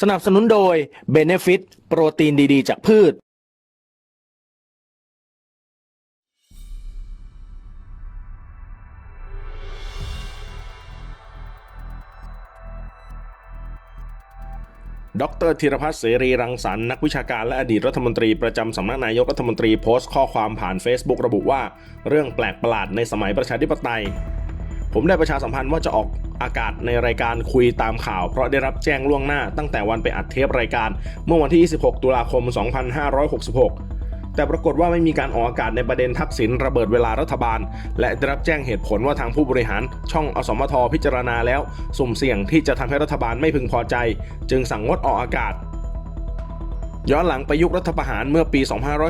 สนับสนุนโดย Benefit โปรตีนดีๆ จากพืช ดรธีรพัฒน์เสรีรังสรรค์นักวิชาการและอดีตรัฐมนตรีประจำสำนักนายกรัฐมนตรีโพสต์ข้อความผ่าน Facebook ระบุว่า เรื่องแปลกประหลาดในสมัยประชาธิปไตย ผมได้ประชาสัมพันธ์ว่าจะออก อากาศในรายการคุยตามข่าว เพราะได้รับแจ้งล่วงหน้าตั้งแต่วันไปอัดเทปรายการ เมื่อวันที่ 26 ตุลาคม 2566 แต่ปรากฏว่าไม่มีการออกอากาศในประเด็นทักษิณระเบิดเวลารัฐบาล และได้รับแจ้งเหตุผลว่าทางผู้บริหารช่องอสมทพิจารณาแล้ว สุ่มเสี่ยงที่จะทำให้รัฐบาลไม่พึงพอใจ จึงสั่งงดออกอากาศย้อนหลังไปยุครัฐประหารเมื่อปี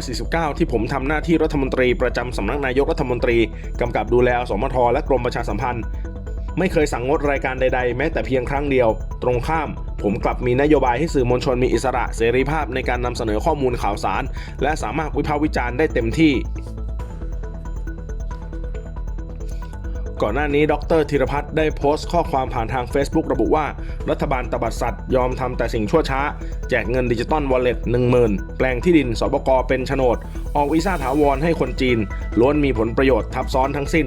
2549 ที่ผมทำหน้าที่รัฐมนตรีประจำสำนักนายกรัฐมนตรีกำกับดูแลอสมทและกรมประชาสัมพันธ์ ไม่เคยสั่งงดรายการใดๆ แม้แต่เพียงครั้งเดียว ตรงข้าม ผมกลับมีนโยบายให้สื่อมวลชนมีอิสระเสรีภาพในการนำเสนอข้อมูลข่าวสาร และสามารถวิพากษ์วิจารณ์ได้เต็มที่ก่อนหน้านี้ ดรธีรพัฒน์ได้โพสต์ข้อความผ่านทาง Facebook ระบุว่า รัฐบาลตบัดสัตว์ยอมทำแต่สิ่งชั่วช้า แจกเงินดิจิตอลวอลเล็ต10,000แปลงที่ดินสปกเป็นโฉนด ออกวีซ่าถาวรให้คนจีน ล้วนมีผลประโยชน์ทับซ้อนทั้งสิ้น